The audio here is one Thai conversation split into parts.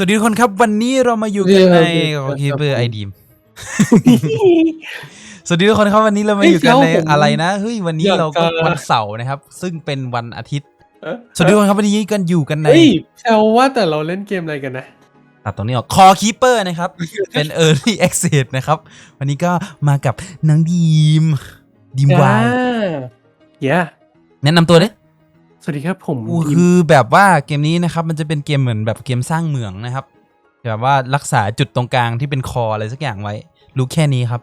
สวัสดีทุกคนครับวันนี้เรามาอยู่กันในโอเคเบอร์ไอดีมสวัสดีทุกคนครับวันนี้เรามาอยู่กันในเฮ้ยเดี๋ยวผมอะไรนะเฮ้ยวันนี้อยากเราก็จะวันเสาร์นะครับ ซึ่งเป็นวันอาทิตย์เอ๊ะสวัสดีทุกคนครับวันนี้กันอยู่กันในเฮ้ยแซวว่าแต่เราเล่นเกมอะไรกันนะตัดตรงนี้ออกคอคีเปอร์นะครับ เป็น Early Access นะครับ วันนี้ก็มากับนางดีมดีมวายเย้แนะนำตัวเลย สวัสดีครับผมคือแบบว่าเกมนี้นะครับ มันจะเป็นเกมเหมือนแบบเกมสร้างเมืองนะครับแบบว่ารักษาจุดตรงกลางที่เป็นคออะไรสักอย่างไว้ รู้แค่นี้ครับ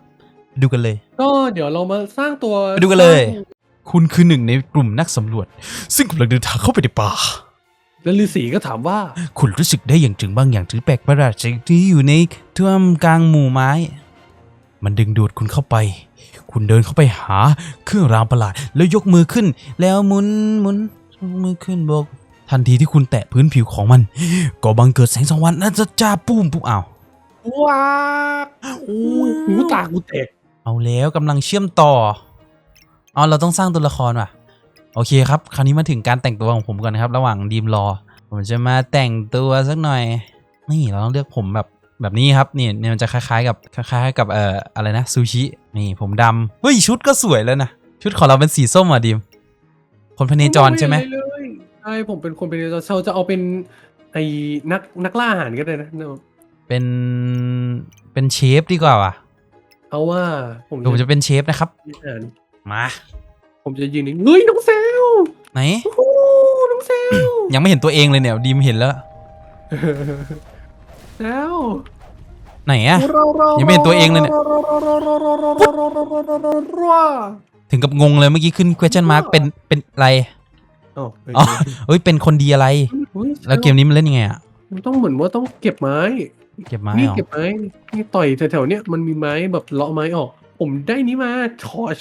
ดูกันเลย ก็เดี๋ยวเรามาสร้างตัวไปดูกันเลยสร้างคุณคือหนึ่งในกลุ่มนักสำรวจ ซึ่งกำลังเดินทางเข้าไปในป่าแล้วฤาษีก็ถามว่า คุณรู้สึกได้อย่างถึงบางอย่างถือแปลกประหลาดสิ่งที่อยู่ในท่ามกลางหมู่ไม้ มันดึงดูดคุณเข้าไป คุณเดินเข้าไปหาเครื่องรางประหลาด แล้วยกมือขึ้น แล้วหมุนหมุน ยกมือขึ้นบอกทันทีที่คุณแตะพื้นผิวของมัน ก็บังเกิดแสงสว่างนั่นจะจ้าปุ้มปุ๊บอ้าวว้าโอ้ยหูตากูแตกเอาแล้วกำลังเชื่อมต่ออ๋อเราต้องสร้างตัวละครว่ะ โอเคครับ คราวนี้มาถึงการแต่งตัวของผมก่อนนะครับ ระหว่างดีมรอ ผมจะมาแต่งตัวสักหน่อย นี่เราต้องเลือกผมแบบแบบนี้ครับนี่เนี่ยมันจะคล้ายๆ กับคล้ายๆ กับเอ่ออะไรนะซูชินี่ผมดำเฮ้ยชุดก็สวยแล้วนะชุดของเราเป็นสีส้มอะดีม คนพเนจรใช่ไหมด้เลยใช่ผมเป็นคนเป็นเราเราจะเอาเป็นไอ้นักนักล่าอาหารก็ได้นะเป็นเป็นเชฟดีกว่าว่ะเอาว่าผมผมจะเป็นเชฟนะครับอาหารมาผมจะยืนนิ่งเฮ้ยน้องเซลไหนโอ้โหน้องเซลยังไม่เห็นตัวเองเลยเนี่ยดีมเห็นแล้วแล้วไหนอะยังไม่เห็นตัวเองเลยเนี่ย ถึงกับงงเลยเมื่อกี้ขึ้น question mark เป็นเป็นอะไรอ๋ออ๋อเอ้ยเป็นคนดีอะไร แล้วเกมนี้มันเล่นยังไงอะมันต้องเหมือนว่าต้องเก็บไม้ เก็บไม้นี่เหรอเก็บไม้นี่ต่อยแถวๆเนี้ยมันมีไม้แบบเลาะไม้ออก ผมได้นี้มาทอช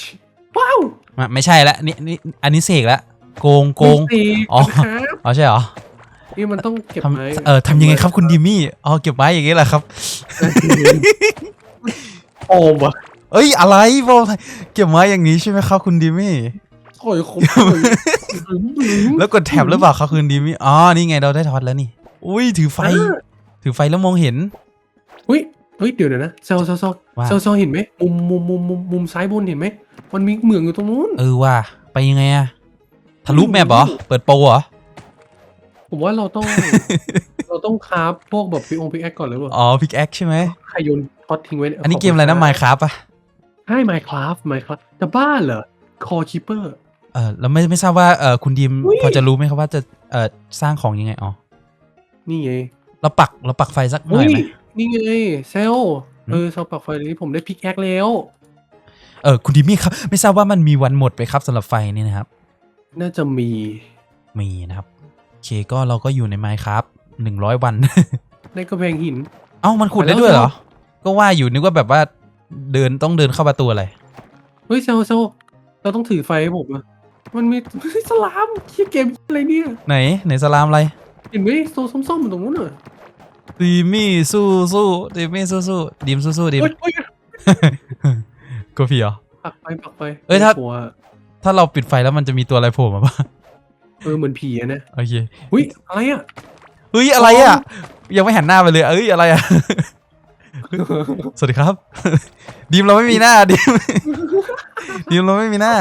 ว้าวไม่ไม่ใช่ละนี่นี่อันนี้เสกละโกงโกงไม่สิอ๋อนะครับอ๋อใช่เหรอนี่มันต้องเก็บทไม้ำเออทำยังไงครับคุณดิมี่อ๋อเก็บไม้อย่างงี้แหละครับโอมวะ เอ้ยอะไรบอกเก็บไม้อย่างนี้ใช่ไหมครับคุณดิมี่ต่อยคมแล้วกดแท็บหรือเปล่าครับคุณดิมี่อ๋อนี่ไงเราได้ทอดแล้วนี่ อุ้ยถือไฟ ถือไฟแล้วมองเห็น อุ้ยเฮ้ยเดี๋ยวเดี๋ยวนะเซลเซลเซลว่าเซลเซลเห็นไหมมุมมุมมุมมุมมุมซ้ายบนเห็นไหมมันมีเหมืองอยู่ตรงนู้นเออว่าไปยังไงอะทะลุแมปเหรอเปิดโปรเหรอผมว่าเราต้อง เราต้องคราฟพวกแบบพิองพิกแอคก่อนเลยว่ะอ๋อพิกแอคใช่ไหมใครโยนท็อตทิ้งไว้เนี่ยอันนี้เกมอะไรนะไมค์ครับอะ ใช่ Minecraft Minecraft จะบ้าเหรอ Core Keeper เออแล้วไม่ไม่ทราบว่าเออคุณดิมอุ๊ย พอจะรู้ไหมครับว่าจะเออสร้างของยังไงอ๋อนี่ไงเราปักเราปักไฟสักหน่อยเฮ้ยไหม นี่ไงเซลหืมเออเซลปักไฟนี้ผมได้พิกแอคแล้ว เออคุณดิมี่ครับ ไม่ทราบว่ามันมีวันหมดไปครับสำหรับไฟนี่นะครับ น่าจะมี มีนะครับ โอเคก็เราก็อยู่ในไมค์ครับหนึ่งร้อยวัน ในกระแพงหิน เอ้ามันขุดได้ด้วยเหรอ ก็ว่าอยู่นึกว่าแบบว่า เดินต้องเดินเข้าประตูอะไร เฮ้ยเซลเซลเราต้องถือไฟให้ผมอะมันมีสลามเคียเกมอะไรเนี่ยไหนไหนสลามอะไรเห็นไหมโซส้มๆอยู่ตรงนู้นอะดิมี่สู้สู้ดิมี่สู้สู้ดิมสู้สู้ดิมเฮ้ยเฮ้ยกลัวผีเหรอปักไฟปักไฟเอ้ยถ้ากลัวถ้าเราปิดไฟแล้วมันจะมีตัวอะไรโผล่มาปะเออเหมือนผีอะนะโอเคอุ้ยอะไรอะเฮ้ยอะไรอะ ยังไม่หันหน้าไปเลยเอ้ยอะไรอะ สวัสดีครับดิมเราไม่มีหน้าดิมดิมเราไม่มีหน้า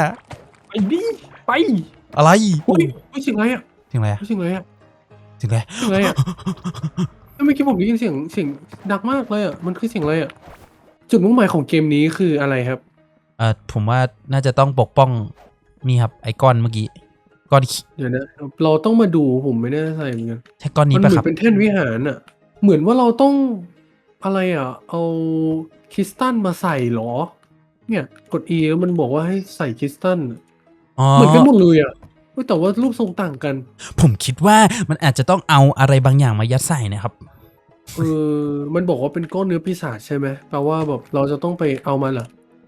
ไปดิไปอะไรเฮ้ยเฮ้ยเสียงอะไรอะถึงอะไรอะเฮ้ยเสียงอะไรอะถึงอะไรเสียงอะไรอะเมื่อกี้ผมได้ยินเสียงเสียงดังมากเลยอะมันคือเสียงอะไรอะจุดมุ่งหมายของเกมนี้คืออะไรครับเออผมว่าน่าจะต้องปกป้องนี่ครับไอ้ก้อนเมื่อกี้ก้อนขี้เดี๋ยวนะเราต้องมาดูผมไม่แน่ใจเหมือนกันใช่ก้อนนี้มันเหปะมือครับนเป็นแท่นวิหารอะเหมือนว่าเราต้อง อะไรอะเอาคริสตัลมาใส่เหรอ เนี่ยกด E แล้วมันบอกว่าให้ใส่คริสตัลอะอ๋อ เหมือนกันหมดเลยอะเฮ้ยแต่ว่ารูปทรงต่างกัน ผมคิดว่ามันอาจจะต้องเอาอะไรบางอย่างมายัดใส่นะครับ เออ มันบอกว่าเป็นก้อนเนื้อปีศาจใช่ไหมแปลว่าแบบเราจะต้องไปเอามาเหรอ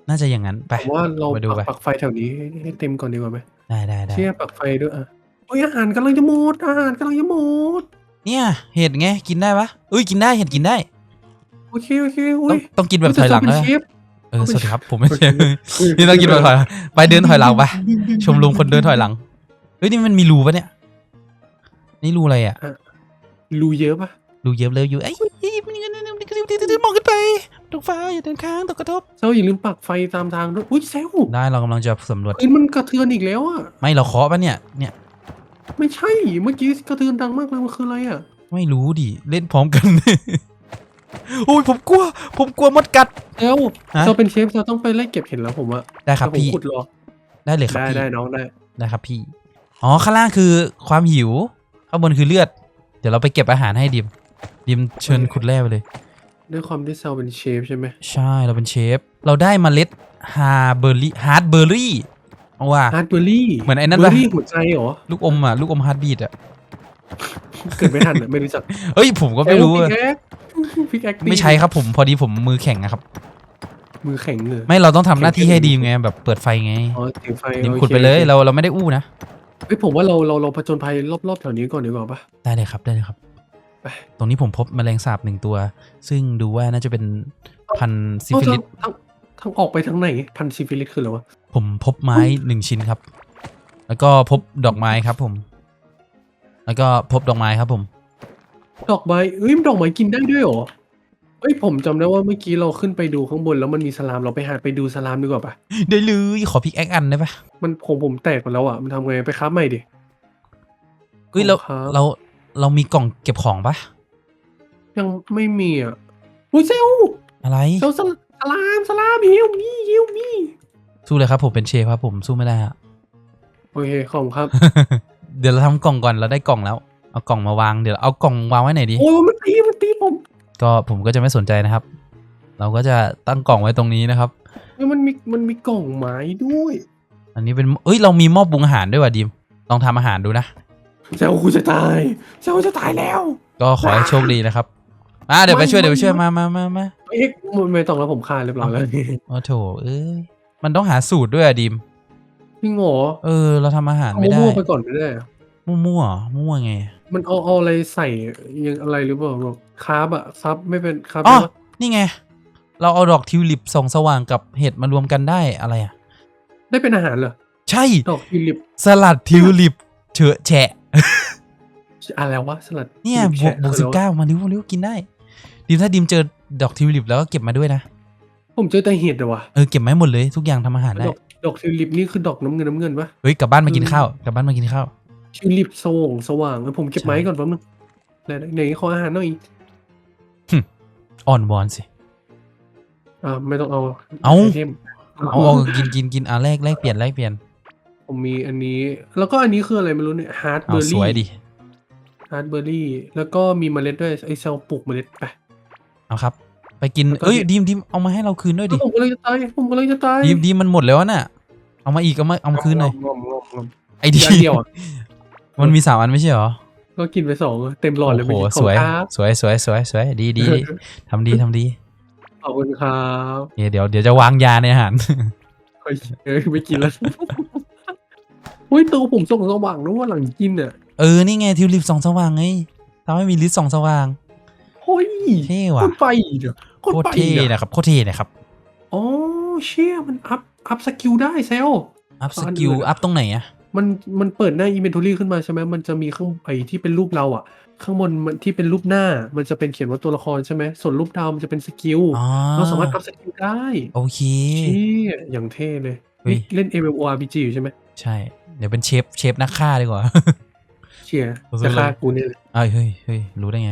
น่าจะอย่างนั้นไปผมว่าเรามาดูปักไปปักไฟแถวนี้ให้ให้เต็มก่อนดีกว่าไหมได้ได้ได้เชี่ยปักไฟด้วยอะโอ้ยอาหารกำลังจะหมดอาหารกำลังจะหมดเนี่ย เห็ดไงกินได้ปะเอ้ยกินได้เห็ดกินได้ โอเคโอเคโอ้ต้องยต้องกินแบบถอยหลังเป็นนะเชฟเออต้องเป็นสวัสดีครับผมไม่ใช่โอเคนี่ต้องกินแบบถอยหลังไปเดินถอยหลังไปชมรมคนเดินถอยหลังเฮ้ยนี่มันมีรูปะเนี่ย นี่รูอะไรอะรูเยอะปะดูเย็บเลยอยู่ไอ้ยมันยังไงมองขึ้นไปตกฟ้าอย่าเดินค้างตกกระทบ เซลอย่าลืมปักไฟตามทางด้วยอุ้ยเซลได้เรากำลังจะสำรวจ พื้นมันกระเทือนอีกแล้วอะไม่เราเคาะปะเนี่ยเนี่ย ไม่ใช่เมื่อกี้กระเทือนดังมากเลยมันคืออะไรอะไม่รู้ดิ เล่นพร้อมกันโอ้ยผมกลัว ผมกลัวมดกัดเซลฮะเซลเป็นเชฟเซลต้องไปไล่เก็บเห็นแล้วผมอะได้ครับเดี๋ยวผมพี่ขุดรอได้เลยครับได้พี่ได้น้องได้ ได้ครับพี่ อ๋อข้างล่างคือความหิว ข้างบนคือเลือด เดี๋ยวเราไปเก็บอาหารให้ดิม ดิมเชิญขุดแร่ไปเลย ด้วยความที่เซลเป็นเชฟใช่ไหมใช่เราเป็นเชฟ เราได้เมล็ดฮาเบอร์รี่ฮาร์ดเบอร์รี่เอาว่า ฮาร์ดเบอร์รี่เหมือนไอ้นั่นเบอปะร์รี่หัวใจเหรอ ลูกอมอะ ลูกอมฮาร์ดบีดอะ เกิดไม่ทันอะไม่รู้จักเอ้ยผมก็ไม่รู้พิอะกแอค พิกแอคไม่ใช่ครับผมพอดีผมมือแข็งนะครับ มือแข็งเลยไม่เราต้องทำหน้าที่ให้ดีไงแบบเปิดไฟไงอ๋อถือไฟดิมโอคขุดไปเลยเราเราไม่ได้อู้นะเฮ้ยผมว่าเราเราเราผจญภัยรอบๆแถวนี้ก่อนดีกว่าปะ ได้เลยครับได้เลยครับ ไป ตรงนี้ผมพบแมลงสาบหนึ่งตัว ซึ่งดูว่าน่าจะเป็นพันธุ์ซิฟิลิสเอ้าทางทางทางออกไปทางไหนพันซิฟิลิสคืออะไรวะผมพบไม้หนึ่งชิ้นครับ แล้วก็พบดอกไม้ครับผม แล้วก็พบดอกไม้ครับผม ดอกไม้เอ้ยดอกไม้กินได้ด้วยเหรอเอ้ยผมจำได้ว่าเมื่อกี้เราขึ้นไปดูข้างบนแล้วมันมีสลามเราไปหาไปดูสลามดีกว่าปะได้เลยขอพิกแอคอันได้ปะมันผมผมแตกหมดแล้วอะมันทำไงไปค้าใหม่ดิเฮ้ยเราครับ เราเรามีกล่องเก็บของปะยังไม่มีอะอุ้ยเซลอะไร เซลสลสลามสลามฮิวมี่ฮิวมี่สู้เลยครับผมเป็นเชฟครับผมสู้ไม่ได้อะโอเคขอบคุณครับ เดี๋ยวเราทำกล่องก่อนเราได้กล่องแล้ว เอากล่องมาวางเดี๋ยวเอากล่องวางไว้ไหนดี โอ้ยมันตีมันตีผมก็ผมก็จะไม่สนใจนะครับ เราก็จะตั้งกล่องไว้ตรงนี้นะครับเฮ้ยมันมีมันมีกล่องไม้ด้วยอันนี้เป็นเอ้ยเรามีหม้อปรุงอาหารด้วยว่ะดิมลองทำอาหารดูนะ เซลกูจะตายเซลจะตายแล้ว ก็ขอให้โชคดีนะครับอ่าเดี๋ยวไปช่วยเดี๋ยวไปช่วยมามามามาเอ๊ะไม่ไม่ต้องแล้วผมฆ่าเรียบร้อยแล้วนี่โอ้โถเอ้ยมันต้องหาสูตรด้วยอะดิม พี่งเหรอเออ เราทำอาหารเอาไม่ได้ มั่วๆไปก่อนไม่ได้เหรอมั่วๆมั่วไง มันเอาเอาอะไรใส่ยังอะไรหรือเปล่าแบบคาร์บอะคาร์บไม่เป็นคาร์บอ๋อใช่ปะนี่ไง เราเอาดอกทิวลิปส่องสว่างกับเห็ดมารวมกันได้อะไรอะได้เป็นอาหารเหรอ ใช่ ดอกทิวลิป สลัดทิวลิปเฉอะแฉะอะไรวะสลัด เนี่ยบทิวกแฉะบวกคืสิอบอะไรเก้ามาริ้วริ้วกินได้ ดิมถ้าดิมเจอดอกทิวลิปแล้วก็เก็บมาด้วยนะ ผมเจอแต่เห็ดอะวะ เออเก็บไม้หมดเลยทุกอย่างทำอาหารได้ดอกดอกทิวลิปนี่คือดอกน้ำเงินน้ำเงินปะเฮ้ยกลับบ้านมากินอืมข้าวกลับบ้านมากินข้าว ทิวลิปสว่างสว่างเออผมเก็บใช่ไม้ก่อนแป๊บนึงไหนไหนขออาหารหน่อยอ่อนวอนสิ อ่าไม่ต้องเอาเอาไทมเอาเอากินกินกินอะแลกแลกเปลี่ยนแลกเปลี่ยน ผมมีอันนี้ แล้วก็อันนี้คืออะไรไม่รู้เนี่ยฮาร์ดเบเอาอร์สรี่วยดิฮาร์ดเบอร์รี่ แล้วก็มีเมล็ดด้วยไอเซลปลูกเมล็ดไปเอาครับ ไปกินแล้วก็เอ้ยเห็ดดิมดิมเอามาให้เราคืนด้วยดิผมกำลังจะตายผมกำลังจะตายดิมดิมมันหมดแล้วน่ะ เอามาอีกเอามาเอามาคืนหน่อยงอมงอมงอมไอ้ดิอันเดียวอะ มันมีสามอันไม่ใช่เหรอ ก็กินไปสองเต็มหลอดเลยโอ้โหไม่สวยครับสวย สวยสวยสวยดีดีดีทำดีทำดี ขอบคุณครับเดี๋ยวเดี๋ยวเดี๋ยวจะวางยาในอาหารเฮ้ยเอ้ยไม่กินแล้วอุ้ยตัวผมส่องสว่างนะว่าหลังกินอะ เออ นี่ไงทิวลิปสองสว่างไงทำให้มีลิสสองสว่างเฮ้ยเท่โคว่ะตรไปเด้อโคตโครตรไปเท่เด้อนะครับโคตรเท่นะครับอ๋อเชี่ยมันอัพอัพสกิลได้เซลอัพอ๋สออันกิลอื่นอะอัพตรงไหนอะ มันมันเปิดหน้าอินเวนทอรี่ขึ้นมาใช่ไหมมันจะมีข้างไอที่เป็นรูปเราอะ ข้างบนมันที่เป็นรูปหน้า มันจะเป็นเขียนว่าตัวละครใช่ไหมส่วนรูปดาวมันจะเป็นสกิลอ๋อ เราสามารถอัพสกิลได้โอเคเชี่ยอย่างเท่เลยเฮ้ยนี่เล่น MMORPG อยู่ใช่ไหมใช่ เดี๋ยวเป็นเชฟเชฟนักฆ่าดีกว่า เชียร์สุดๆจะฆ่าเลยกูเนี่ยเลยเอ้ยเฮ้ยเฮ้ยรู้ได้ไง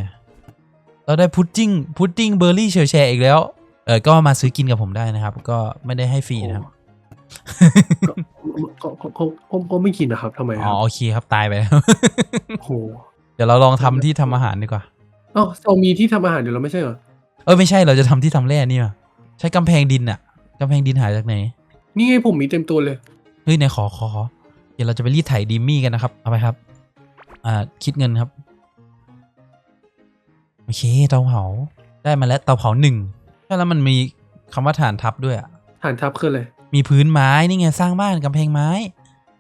เราได้พุดดิ้งพุดดิ้งเบอร์รี่เชอร์แชร์อีกแล้ว เออก็มาซื้อกินกับผมได้นะครับ ก็ไม่ได้ให้ฟรีนะครับ ก็ก็ก็ก็ก็ไม่กินนะครับทำไมคอ๋รัอบโอเคครับตายไปแล้ว โอ้โหเดี๋ยวเราลองทำที่ทำอาหารดีกว่าอ๋อเรามีที่ทำอาหารเดี๋ยวเราไม่ใช่เหรอเออไม่ใช่เราจะทำที่ทำแร่นี่ว่ะใช้กำแพงดินอะกำแพงดินหาจากไหนนี่ไงผมมีเต็มตัวเลย เฮ้ยไหนขอขอขอเดี๋ยวเราจะไปรีดไถดิมมี่กันนะครับเอาไปครับ อ่าคิดเงินครับโอเคเตาเผาได้มาแล้วเตาเผาหนึ่งใช่แล้วมันมีคำว่าฐานทับด้วยอะฐานทัพคืออะไร มีพื้นไม้นี่ไงสร้างบ้านกำแพงไม้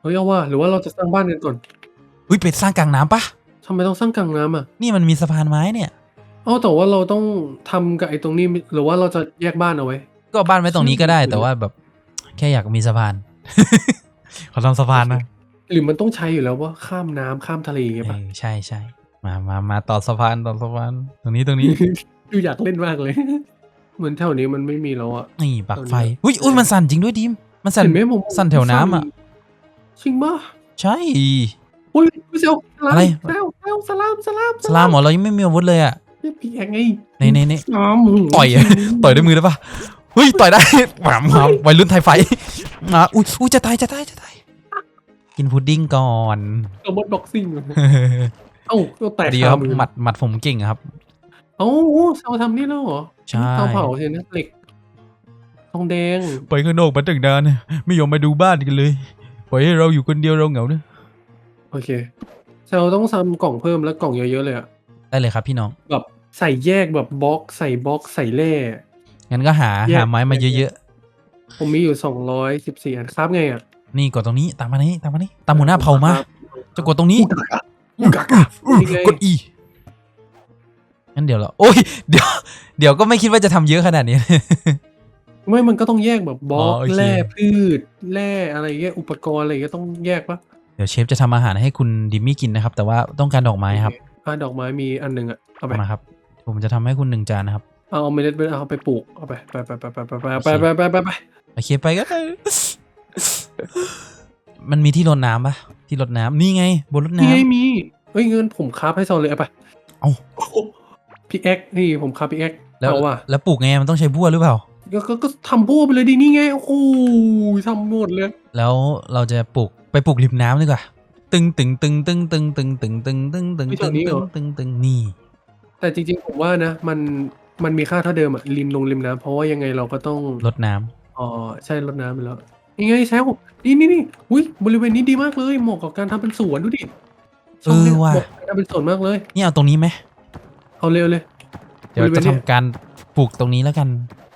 เฮ้ยเอาว่าหรือว่าเราจะสร้างบ้านกันก่อนอุ้ยเป็ดสร้างกลางน้ำปะทำไมต้องสร้างกลางน้ำอะนี่มันมีสะพานไม้เนี่ย เอ้าแต่ว่าเราต้องทำกับไอ้ตรงนี้หรือว่าเราจะแยกบ้านเอาไว้ ก็เอาบ้านไว้ตรงนี้ก็ได้อืมแต่ว่าแบบ แค่อยากมีสะพาน ขอทำสะพานนะหรือมันต้องใช้อยู่แล้วว่าข้ามน้ำข้ามทะเลอย่างเงี้ยเอป่ะอใช่ใช่มามามาต่อสะพานต่อสะพานตรงนี้ตรงนี้ ดูอยากเล่นมากเลย เหมือนแถวนี้มันไม่มีแล้วอะนี่ปลักไฟ อุ้ยอุ้ยมันสั่นจริงด้วยดิม มันสั่นเห็นไหมผมสั่นแถวน้ำอะจริงปะใช่อุ้ยพี่เซลสลามอะไรเซลเซลสลามสลามสลามเหรอเรายังไม่มีอาวุธเลยอะเนี่ยพี่แอกไงในในในสลามต่อยต่อยด้วยมือได้ปะเฮ้ยต่อยได้หวามหวามวัยรุ่นไทยไฟมาอุ้ยอุ้ยจะตายจะตายจะตายกินพุดดิ้งก่อนตัวบดบ็อกซิ่งเอ้าก็แตกดีครับามือหมัดหมัดผมเก่งอะครับ เอ้าเซลทำนี่แล้วเหรอใช่ เตาเผาใช่ไหมเหล็กทองแดง ไปข้างนอกมาตั้งนานไม่ยอมมาดูบ้านกันเลยปล่อยให้เราอยู่คนเดียวเราเหงาเนอะโอเคเซลต้องทำกล่องเพิ่มแล้วกล่องเยอะๆเลยอะได้เลยครับพี่น้อง แบบใส่แยกแบบบล็อก ใส่บล็อกใส่แร่งั้นก็หาแยก หาไม้มาเยอะผมมีอยู่สองร้อยสิบสี่อันครับไงอะๆ นี่กดตรงนี้ตามมานี้ตามมานี้ตามหัวหน้าเผ่ามา จะกดตรงนี้อุกากะนี่ไง กด E งั้นเดี๋ยวเราโอ้ยเดี๋ยวเดี๋ยวก็ไม่คิดว่าจะทำเยอะขนาดนี้ ไม่มันก็ต้องแยกแบบบล็อกอ๋อโอเค แร่พืชแร่อะไรเงี้ยอุปกรณ์อะไรเงี้ยต้องแยกปะเดี๋ยวเชฟจะทำอาหารให้คุณดิมมี่กินนะครับ แต่ว่าต้องการดอกไม้ครับอ่าดอกไม้มีอันหนึ่งอะเอาไปเอามาครับ ผมจะทำให้คุณหนึ่งจานนะครับเอาเอาเมล็ดไปเอาไปปลูกเอาไปไปไปไปไปไปไปไปไปไปไปโอเคไปก็ได้ มันมีที่รดน้ำปะที่รดน้ำนี่ไงบนรดนี่น้ำไงมีเฮ้ยเงินผมคราฟให้ซอนเลยเอาไปเอ้า พี่แอ็กนี่ผมคราฟพี่แอ็กแล้วเอาว่ะแล้วปลูกไงมันต้องใช้บัวหรือเปล่า ก็ก็ก็ทำพวกไปเลยดีนี่ไงโอ้โหทำหมดเลย แล้วเราจะปลูกไปปลูกริมน้ำดีกว่าตึงตึงตึงตึงตึงตึงตึงตึงตึงตึงตึงตึงตึงตึงนี่ แต่จริงๆผมว่านะ มันมันมีค่าเท่าเดิมอะริมลงริมน้ำเพราะว่ายังไงเราก็ต้องรดน้ำอ๋อใช่รดน้ำไปแล้วนี่ไงแซวนี่นี่นี่อุ้ยบริเวณนี้ดีมากเลยเหมาะกับการทำเป็นสวนดูดิเออว่ะเหมาะกับการทำเป็นสวนมากเลย นี่เอาตรงนี้ไหม เอาเร็วเลยเดี๋ยวบริเวจะณทำเนี้ยการปลูกตรงนี้แล้วกัน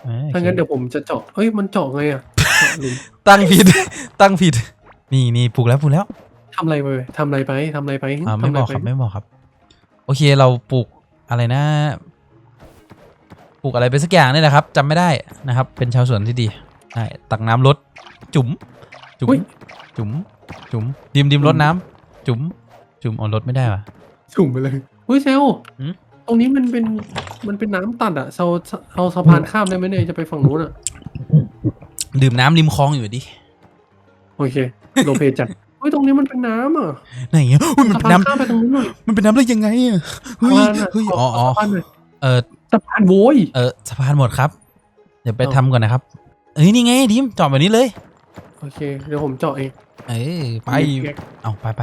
อ่ถ้างั้นเดี๋ยวผมจะเจาะเอ้ยมันเจาะไงอะเจาะหลุมตั้งผิดตั้งผิดนี่นี่ปลูกแล้วปลูกแล้วทำอะไรไปทำอะไรไปทำอะไรไปอ่าไม่ทำะบอกปครับไม่บอกครับ โอเคเราปลูกอะไรนะ ปลูกอะไรไปสักอย่างนี่แหละครับจำไม่ได้นะครับ เป็นชาวสวนที่ดีใช่ตักน้ำลดจุ๋มจุ๋มอุ๊ยจุ๋มจุ๋มดิมดิมลดน้ำจุ๋มจุ๋มเอาลดไม่ได้ว่ะสุ่มไปเลยเฮ้ยเซลหืม ตรงนี้มันเป็นมันเป็นน้ำตัดอะเซลเอาสะพานข้ามได้ไหมเนี่ยจะไปฝั่งนู้นอะดื่มน้ำริมคลองอยู่ดิโอเคโลเพจัดเฮ้ยตรงนี้มันเป็นน้ำอะไหนเงี้ยอุ้ยมันสะเป็นพานน้ข้ามไปตรงนู้นหน่อยำมันเป็นน้ำได้ยังไงอะเฮ้ยสะพานอะเฮ้ยขอ๋ออ๋อสะพานหน่อยเออสะพานโว้ย เออสะพานหมดครับ เดี๋ยวไปเอ้าทำก่อนนะครับเอ้ยนี่ไงดิมจอดแบบนี้เลย โอเค เดี๋ยวผมเจาะเองเออไปเก็บเอาไปไป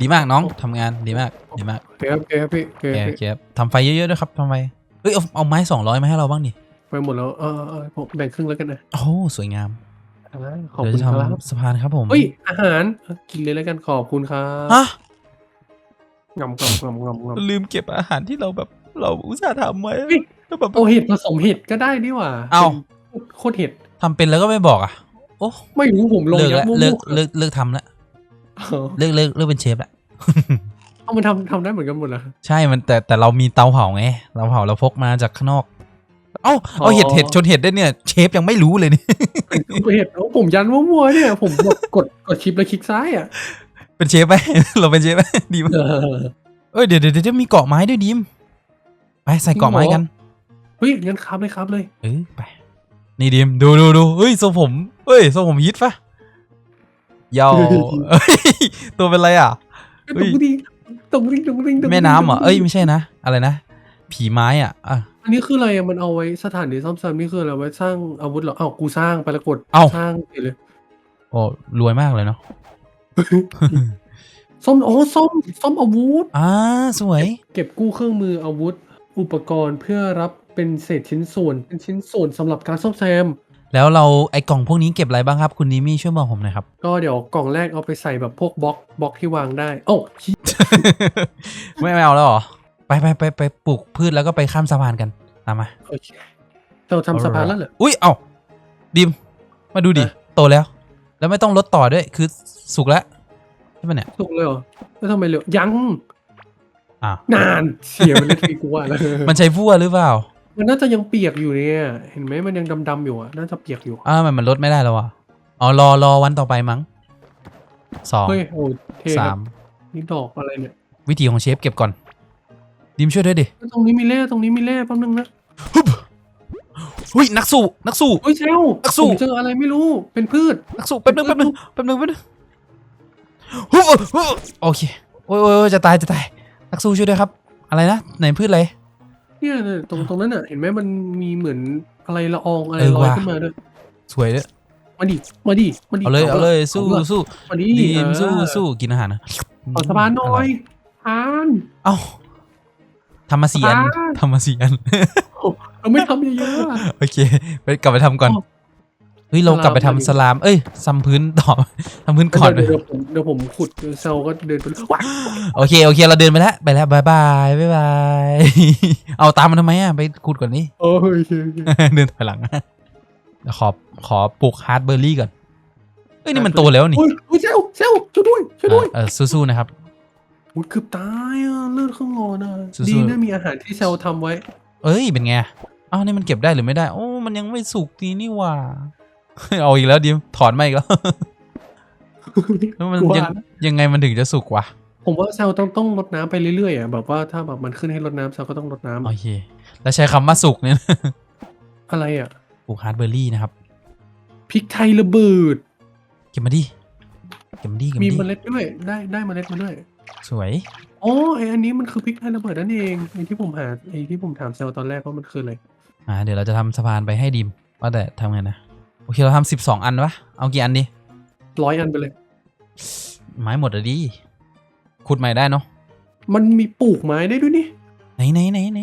ดีมากน้องทำงานดีมากดีมากเก็บเก็บพี่เก็บโอเคโอพี่เคครับทำไฟเยอะๆด้วยครับทำไฟเอ้ยเอาเอาไม้สองร้อยมาให้เราบ้างดิไปหมดแล้วเออเออผมแบ่งครึ่งแล้วกันนะโอ้โหสวยงามอ่าขอบเดี๋ยวคุณจะครับทำสะพานครับผมเฮ้ยอาหารเออกินเลยแล้วกันขอบคุณครับฮะงำงำงำงำงำลืมเก็บอาหารที่เราแบบเราอุตส่าห์ทำไว้เฮ้ยแล้วแบบโอเห็ดผสมเห็ดก็ได้นี่หว่า เอ้าเป็นโคตรเห็ดทำเป็นแล้วก็ไม่บอกอะโอ้ไม่รู้ผมลงเลิกยัละบมั่วๆเลิกเลิกเลิกทำละ เออเลิกเลิกเลิกเป็นเชฟละเอามันทำทำได้เหมือนกันหมดเหรอใช่มันแต่แต่เรามีเตาเผาไงเตาเผาเราพกมาจากข้างนอก เอ้าเอาอ๋อเห็ดเห็ดชนเห็ดได้เนี่ย เชฟยังไม่รู้เลยเนี่ยเห็ดแล้วผมยันมั่วๆเนี่ย ผมกดกดกดชิปแล้วคลิกซ้ายอะเป็นเชฟไหมเราเป็นเชฟไหมดีมากเออเอ้ยเดี๋ยวเดี๋ยวเดี๋ยวมีเกาะไม้ด้วยดิมไปใส่เกาะไม้กันเฮ้ยงั้นครับเลยครับเลยเออไปนี่ดิมดูดูดูเฮ้ยทรงผมเฮ้ยทรงผมฮิตปะ ยาวเอ้ยตัวเป็นไรอะตรงนี้ตรงนี้ตรงนี้ตรงนี้แม่น้ำเหรอเอ้ยไม่ใช่นะ อะไรนะ ผีไม้อะอะ อันนี้คืออะไรอะมันเอาไว้สถานีซ่อมแซมนี่คืออะไรไว้สร้างอาวุธเหรออ้าวกูสร้างไปแล้วกดเอ้า สร้างเฉยเลยโอ้รวยมากเลยเนาะ ซ่อมอ๋อซ่อมซ่อมอาวุธ อ่าสวย เก็บกู้เครื่องมืออาวุธ อุปกรณ์เพื่อรับเป็นเศษชิ้นส่วนเป็นชิ้นส่วนสำหรับการซ่อมแซม แล้วเราไอ้กล่องพวกนี้เก็บอะไรบ้างครับ คุณดิมี่ช่วยบอกผมหน่อยครับ ก็เดี๋ยวกล่องแรกเอาไปใส่แบบพวกบล็อกบล็อกที่วางได้ โอ้ชิไม่ไม่เอาแล้วเหรอ ไปไปไปไปปลูกพืชแล้วก็ไปข้ามสะพานกันตามมาโอเคเราทำสะพานแล้วเหรออุ้ยเอ้าดิม มาดูดิฮะโตแล้ว แล้วไม่ต้องลดต่อด้วย คือสุกแล้วใช่ปะเนี่ยสุกเลยเหรอแล้วทำไมเร็วยังอ้าวนานเสียไปเลยทีกูว่าแล้วมันใช้พั่วหรือเปล่า มันน่าจะยังเปียกอยู่เนี่ย เห็นไหมมันยังดำๆอยู่อะน่าจะเปียกอยู่ อ้าวมันมันลดไม่ได้แล้วอะอ๋อรอรอวันต่อไปมั้งสองเฮ้ยโอ้เท่สาครับมนี่ดอกอะไรเนี่ยวิธีของเชฟเก็บก่อน ดิมช่วยด้วยดิตรงนี้มีแร่ตรงนี้มีแร่แป๊บนึงนะเฮ้ยนักสู้นักสู้ เฮ้ยเซลลสู้ ผมเจออะไรไม่รู้ เป็นพืช นักสู้แป๊บนึงแป๊บนึงแป๊บนึงแป๊บนึงฮึบฮึบโอเคโอ้ยโอ้ยโอ้ยจะตายจะตายนักสู้ช่วยด้วยครับ อะไรนะไหนพืชอะไร เนี่ยเนี่ยตรงตรงนั้นอะ เห็นไหมมันมีเหมือนอะไรละอองอะไรเออลอยว่ะ ขึ้นมาด้วยสวยเลยมาดิมาดิมาดิเอาเลยเอาเลยสู้อาสู้มาดิดีมเออสู้สู้กินอาหารนะขอสะพานหน่อยทานเอ้าทำมาสี่อันอ่าทำมาสี่อัน เราไม่ทำเยอะๆอะโอเค ไปกลับไปทำก่อนอ๋อ เฮ้ยเรากลับไปทำสลาม เอ้ยซ้ำพื้นต่อทำพื้นก่อนเดี๋ยวเดี๋ยวผมเดี๋ยวผมขุดเซลก็เดินไปว้ายโอเคโอเคเราเดินไปแล้วไปแล้วบายบายบายบายเอาตามมันทำไมอะไปขุดก่อนนี่โอ้ยโอเคโอเคเดินถอยหลังเดี๋ยวขอขอปลูกฮาร์ดเบอร์รี่ก่อนเอ้ยนี่มันโตแล้วนี่โอ้ยโอ้ยเซลเซลช่วยด้วยช่วยด้วยเออเออสู้ๆนะครับโอ้ยเกือบตายอะเลือดข้างงอนอะสู้ๆดีนะมีอาหารที่เซลทำไว้ เอ้ยเป็นไงอ้าวนี่มันเก็บได้หรือไม่ได้ โอ้มันยังไม่สุกดีนี่หว่า เอาอีกแล้วดิมถอนมาอีกแล้วแล้วมันว่ายังยังไงมันถึงจะสุกวะผมว่าเซลต้องต้องรดน้ำไปเรื่อยๆอะแบบว่าถ้าแบบมันขึ้นให้รดน้ำเซลก็ต้องรดน้ำโอเค แล้วใช้คำว่าสุกเนี่ยอะไรอะปลูกฮาร์ดเบอร์รี่นะครับพริกไทยระเบิดเก็บมาดิเก็บมาดิเก็บมีมาเมดิล็ดด้วยได้ได้เมล็ดมาด้วย สวยอ๋อไออันนี้มันคือพริกไทยระเบิดนั่นเองไอที่ผมหาไอที่ผมถามเซลตอนแรกว่ามันคืออะไรอ่าเดี๋ยวเราจะทำสะพานไปให้ดิมว่าแต่ทำไงนะโอ เคเราทำสิบสองอันวะเอากี่อันดิร้อยอันไปเลย ไม้หมดอะดิขุดใหม่ได้เนาะมันมีปลูกไม้ได้ด้วยนี่ไหนไหนไหนไหน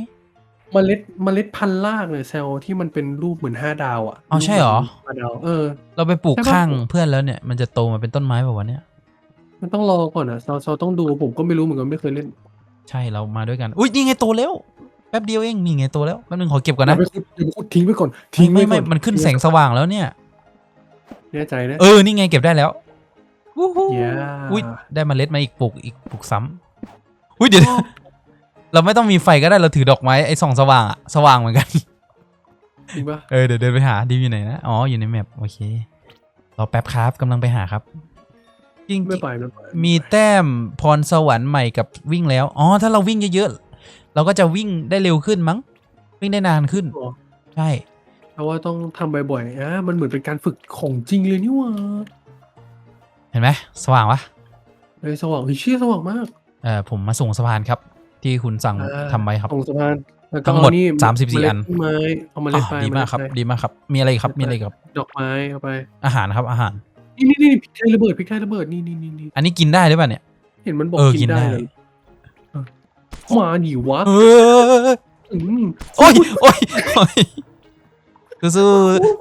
เมล็ดเมล็ดพันธุ์รากเลยเซลที่มันเป็นรูปเหมือนห้าดาวอะอ๋อใช่เหรอรูปมืนห้าดาวเออ เราไปปลูกใช่ปะข้างเพื่อนแล้วเนี่ยมันจะโตมาเป็นต้นไม้แบบว่าวะเนี่ย มันต้องรอก่อนอะเซลเซลต้องดูผมก็ไม่รู้เหมือนกันไม่เคยเล่น ใช่เรามาด้วยกัน อุ้ยนี่ไงโตแล้ว แป๊บเดียวเองนี่ไงโตแล้วแป๊บนึงขอเก็บก่อนอย่านะไปขุดอย่าไปขุดทิ้งไว้ก่อนทิ้งไม่ไว้ไม่ก่อนมันขึ้นแสงสว่างแล้วเนี่ย แน่ใจนะเออ นี่ไงเก็บได้แล้ววู้ฮู้เย้อุ้ยได้เมาเล็ดมาอีกปลูกอีกปลูกซ้ำอุ้ยเดี๋ยว เราไม่ต้องมีไฟก็ได้เราถือดอกไม้ไอ้ส่องสว่างอะสว่างเหมือนกัน จริงปะเออเดี๋ยวเดินไปหาดิมอยู่ไหนนะอ๋ออยู่ในแมปโอเครอแป๊บครับกำลังไปหาครับจริงไม่ไปไม่ไปๆมีแต้มพรสวรรค์ใหม่กับวิ่งแล้วอ๋อถ้าเราวิ่งเยอะๆ เราก็จะวิ่งได้เร็วขึ้นมั้ง วิ่งได้นานขึ้นอ๋อใช่เพราะว่าต้องทำบ่อยๆอะมันเหมือนเป็นการฝึกของจริงเลยนี่หว่าเห็นไหมสว่างวะเฮ้ยสว่างเฮ้ยเชี่ยสว่างมากเออผมมาส่งสะพานครับ ที่คุณสั่งอ่าทำไว้ครับตรงสะพานแล้วก็ทั้งหมดเอนี่34เล็อันต้ไม้เอามาอ๋เล็ดอไปดีมากครับเล็ดไปดีมากครับมีอะไรอีกครับ มีอะไรอีกครับ ดอกไม้เอาไป อาหารครับ อาหาร นี่นี่นี่พริกไทยระเบิดพริกไทยระเบิดนี่นี่นี่นี่อันนี้กินได้หรือเปล่าเนี่ย เห็นมันบอกเออกิกินนได้ได้เลยเออ มาดิวะเอออืมโอ้ยโอ้ยโอ้ยสู้สู้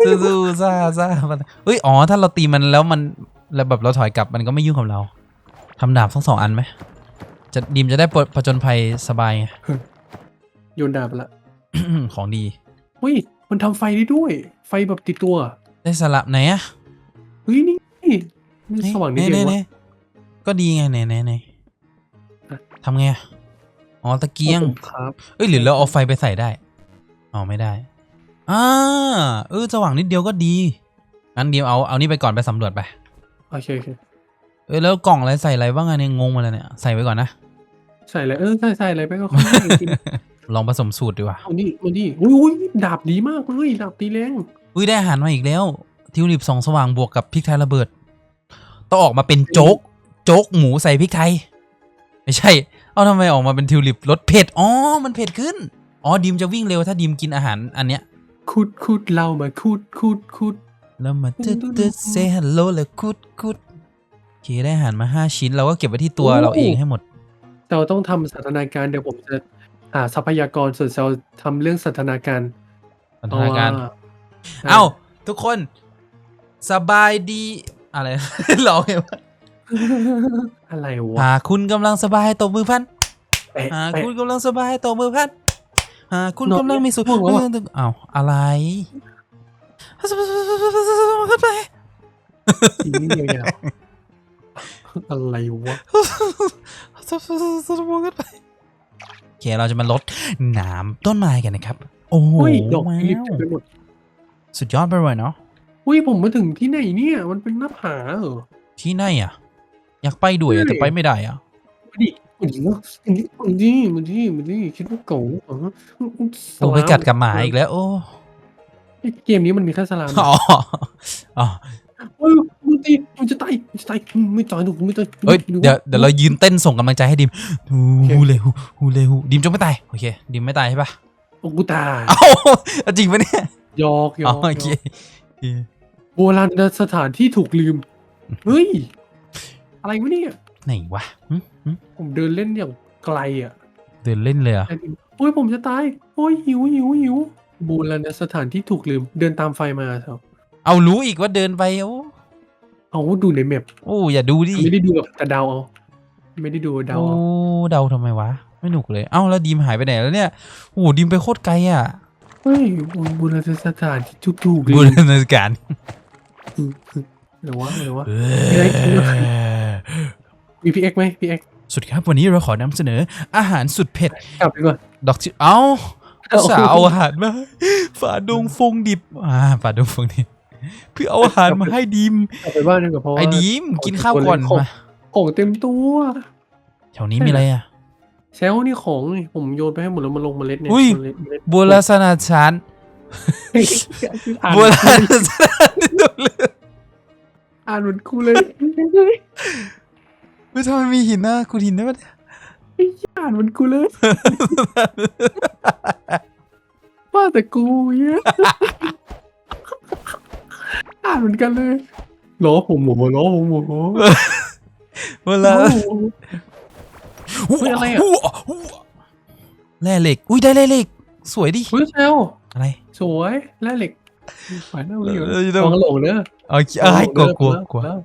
สู้สู้ซ่าซ่ามันเฮ้ยอ๋อถ้าเราตีมันแล้วมันแล้วแบบเราถอยกลับมันก็ไม่ยุ่งกับเราทำดาบทั้งสองอันไหมจะดีมจะได้ปลดผจญภัยสบายไงโยนดาบไปละ ของดีเฮ้ยมันทำไฟได้ด้วย ไฟแบบติดตัว ได้สลับไหนอะเฮ้ยนี่นี่สว่างนิดเดียวไหนวะๆก็ดีไงไหนไหนไหนอะทำไงอะ อ๋อตะเกียง ครับ เอ้ยหรือเราเอาไฟไปใส่ได้อ๋อไม่ได้อ่าเออสว่างนิดเดียวก็ดีงั้นเดียวเอาเอานี่ไปก่อนไปสำรวจไป โอเคโอเคเออแล้วกล่องอะไรใส่อะไรบ้างอะเนี่ยงงมาแล้วเนี่ยใส่ไว้ก่อนนะ ใส่อะไรเออใส่ใส่อะไรไปก็ค่อยๆจริงลองผสมสูตรดีกว่าเอานี่มาดิอุ้ยอุ้ยดาบดีมากเลยดาบตีแรงอุ้ยได้อาหารมาอีกแล้ว ทิวลิปสองสว่างบวกกับพริกไทยระเบิด ต้องออกมาเป็นโจ๊ก โจ๊กหมูใส่พริกไทย ไม่ใช่ เอาทำไมออกมาเป็นทิวลิปรสเผ็ด อ๋อ มันเผ็ดขึ้น อ๋อดิมจะวิ่งเร็วถ้าดิมกินอาหารอันเนี้ย คุดคุดเรามาคุดคุดคุดแล้วมาตึ๊ดตึ๊ดเซฮัลโหลแล้วคุดคุดโอเคได้อาหารมาห้าชิ้นเราก็เก็บไว้ที่ตัวเราเองให้หมด เราต้องทำสันทนาการเดี๋ยวผมจะหาทรัพยากรส่วนเซลทำเรื่องสันทนาการสันทนาการพะว่ เอ้า ทุกคน สบายดี อะไร ร้องไงวะ อะไรวะหากคุณกำลังสบายตบมือพันแปะหากแปะคุณกำลังสบายตบมือพันหากคุณนอนกำลังมีสุขง่วงแล้วอะอ้าวอะไรไปทีนี้ยาวๆอะไรวะโอเคเราจะมาลดหนามต้นไม้กันนะครับ โอ้โหเฮ้ยดอกว้าทิลิปวเต็มไปหมดสุดยอดไปเลยเนาะอุ้ยผมมาถึงที่ไหนเนี่ย มันเป็นหน้าผาเหรอที่ไหนอะ อยากไปด้วยอะเฮ้ยแต่ไปไม่ได้อะมาดิมันดีเนาะมันดีมันดีมันดีมันดีคิดว่าเก่าเหรอโอ้ไปกัดกับหมาอีกแล้ว โอ้เกมนี้มันมีแค่สลามอ๋ออ๋อโอ้ยมันตีมันจะตายมันจะตายไม่ตายหนูไม่ตายเอ้ยเดี๋ยวเดี๋ยวเรายืนเต้นส่งกำลังใจให้ดิมฮูเลฮูฮูเลฮูดิมจงไม่ตายโอเคดิมไม่ตายใช่ปะโอ้กูตายเอ้าเอาจริงปะเนี่ยหยอกหยอ๋ออกโอเคหยอกโอเคโบราณสถานที่ถูกลืม เฮ้ย อะไรวะเนี่ยไหนวะหึหึผมเดินเล่นอย่างไกลอะเดินเล่นเลยเหรอโอ้ยผมจะตาย โอ้ยหิวหิวหิวโบราณสถานที่ถูกลืมเดินตามไฟมาเถอะเอารู้อีกว่าเดินไปโอ้เอาดูในแมปโอ้อย่าดูดิไม่ได้ดูแบบแต่เดาเอาไม่ได้ดูเดาโอ้เอาเดาทำไมวะ ไม่หนุกเลย เอ้าแล้วดีมหายไปไหนแล้วเนี่ยโอ้ดีมไปโคตรไกลอะเฮ้ยโบราณสถานที่ถูกถูกลืบูมรณาการหรือวะหรือวะเอไม่ได้อมีพีเอ็กไหมพีเอ็กสวัสดีครับวันนี้เราขอนำเสนออาหารสุดเผ็ดกลับดีกว่าดอกจิเอ้าสาวเอาอาหารมาให้ฝาดงฟงดิบอ่าฝาดงฟงดิบเพื่อเอาอาหารมาให้ดิมกลับไปบ้านดีกว่าเพราะว่าไอ้ดิมกินข้าวก่อนของมาของเต็มตัวแถวนี้มีอะไรอะเซลนี่ของนี่ผมโยนไปให้หมดแล้วมาลงเมล็ดเนี่ยอุ้ยเมล็ดเมล็ดโบราณสถานชานอ่านโบราณสถานที่ตกเรืออ่านเหมือนกูเลย เฮ้ยทำไมมีหินนะคุณหินได้ปะเนี่ยอ่านเหมือนกูเลยว่าแต่กูเนี่ยอ่านเหมือนกันเลยล้อผมโมโหล้อผมโมโหโบราณเฮ้ยอะไรอะแร่เหล็ก อุ้ยได้แร่เหล็ก สวยดิเฮ้ยเซลอะไร สวยแร่เหล็กฝ่ายหน้าเรียวเอออยู่ตรงวางหลงเนอะเอาขี้อ้ายกลัวกลัวกลัวแล้ว